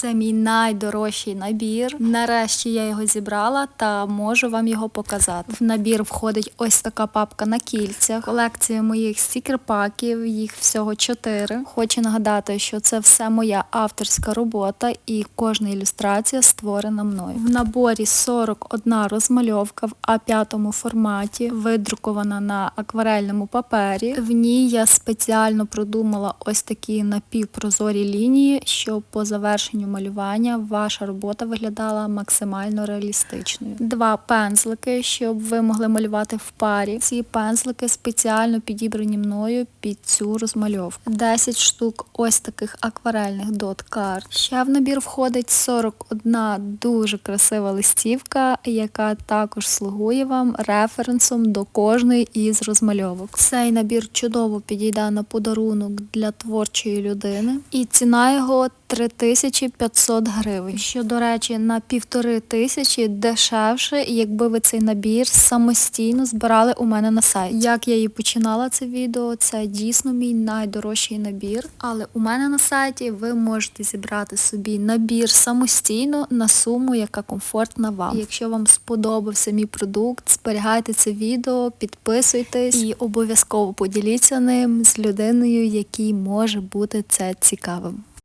Це мій найдорожчий набір. Нарешті я його зібрала та можу вам його показати. В набір входить ось така папка на кільцях, колекція моїх стікер-паків, їх всього чотири. Хочу нагадати, що це все моя авторська робота і кожна ілюстрація створена мною. В наборі 41 розмальовка в А5 форматі, видрукована на акварельному папері. В ній я спеціально продумала ось такі напівпрозорі лінії, щоб по завершенню малювання ваша робота виглядала максимально реалістичною. Два пензлики, щоб ви могли малювати в парі. Ці пензлики спеціально підібрані мною під цю розмальовку. 10 штук ось таких акварельних дот-карт. Ще в набір входить 41 дуже красива листівка, яка також слугує вам референсом до кожної із розмальовок. Цей набір чудово підійде на подарунок для творчої людини, і ціна його 3500 гривень, що, до речі, на півтори тисячі дешевше, якби ви цей набір самостійно збирали у мене на сайті. Як я і починала це відео, це дійсно мій найдорожчий набір. Але у мене на сайті ви можете зібрати собі набір самостійно на суму, яка комфортна вам. Якщо вам сподобався мій продукт, зберігайте це відео, підписуйтесь і обов'язково поділіться ним з людиною, якій може бути це цікавим.